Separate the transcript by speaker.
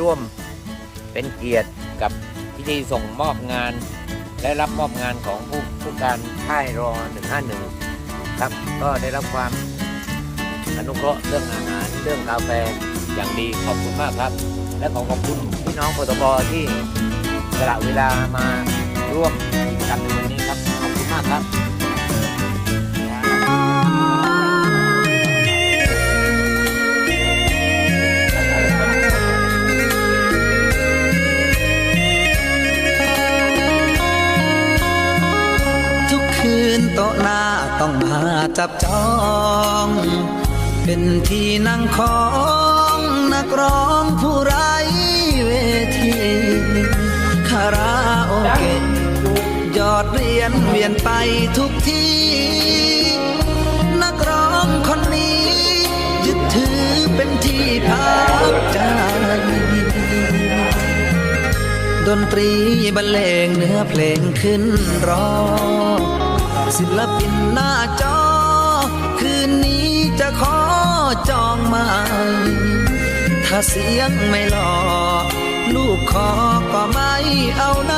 Speaker 1: ร่วมเป็นเกียรติกับพิธีส่งมอบงาน และรับมอบงานของผู้ผู้การค่ายรอ 151 ครับก็ได้รับความอนุเคราะห์เรื่องอาหารเรื่องกาแฟอย่างดีขอบคุณมากครับ และขอขอบคุณพี่น้องปตบที่สละเวลามาร่วมกิจกรรมในวันนี้ครับขอบคุณมากครับ
Speaker 2: นโต๊ะหน้าต้องมาจับจอง เป็นที่นั่งของนักร้องผู้ไร้เวทีคาราโอเกะยอดเรียญเวียนไปทุกที่ นักร้องคนนี้ยึดถือเป็นที่พักใจดนตรีบรรเลงเนื้อเพลงขึ้นร้อง ศิลปินหน้าจอ คืนนี้จะขอจองมาถ้าเสียงไม่หล่อลูกขอก็ไม่เอาหน้า